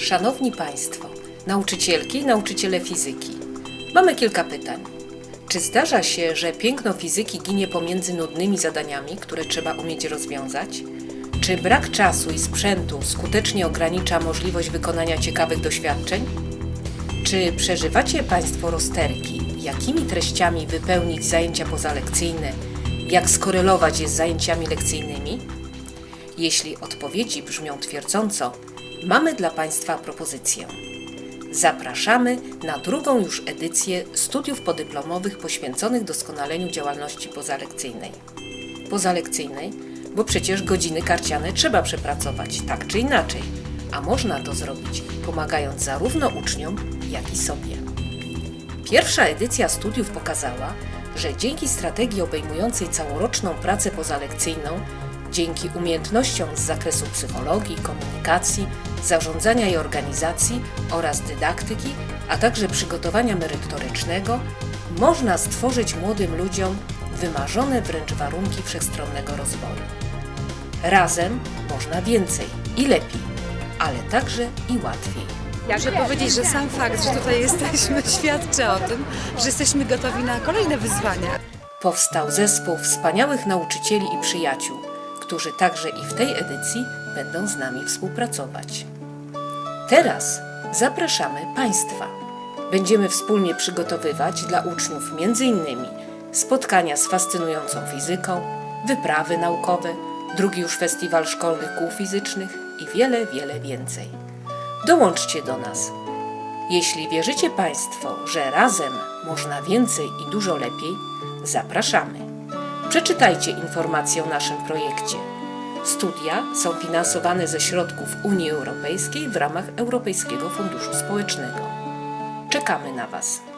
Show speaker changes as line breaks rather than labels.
Szanowni Państwo, nauczycielki i nauczyciele fizyki, mamy kilka pytań. Czy zdarza się, że piękno fizyki ginie pomiędzy nudnymi zadaniami, które trzeba umieć rozwiązać? Czy brak czasu i sprzętu skutecznie ogranicza możliwość wykonania ciekawych doświadczeń? Czy przeżywacie Państwo rozterki, jakimi treściami wypełnić zajęcia pozalekcyjne, jak skorelować je z zajęciami lekcyjnymi? Jeśli odpowiedzi brzmią twierdząco, mamy dla Państwa propozycję. Zapraszamy na drugą już edycję studiów podyplomowych poświęconych doskonaleniu działalności pozalekcyjnej. Pozalekcyjnej, bo przecież godziny karciane trzeba przepracować, tak czy inaczej, a można to zrobić pomagając zarówno uczniom, jak i sobie. Pierwsza edycja studiów pokazała, że dzięki strategii obejmującej całoroczną pracę pozalekcyjną, dzięki umiejętnościom z zakresu psychologii, komunikacji, zarządzania i organizacji oraz dydaktyki, a także przygotowania merytorycznego, można stworzyć młodym ludziom wymarzone wręcz warunki wszechstronnego rozwoju. Razem można więcej i lepiej, ale także i łatwiej.
Muszę powiedzieć, że sam fakt, że tutaj jesteśmy, świadczy o tym, że jesteśmy gotowi na kolejne wyzwania.
powstał zespół wspaniałych nauczycieli i przyjaciół, którzy także i w tej edycji będą z nami współpracować. Teraz zapraszamy Państwa. Będziemy wspólnie przygotowywać dla uczniów m.in. spotkania z fascynującą fizyką, wyprawy naukowe, drugi już festiwal szkolnych kół fizycznych i wiele, wiele więcej. Dołączcie do nas. Jeśli wierzycie Państwo, że razem można więcej i dużo lepiej, zapraszamy. Przeczytajcie informacje o naszym projekcie. Studia są finansowane ze środków Unii Europejskiej w ramach Europejskiego Funduszu Społecznego. Czekamy na Was.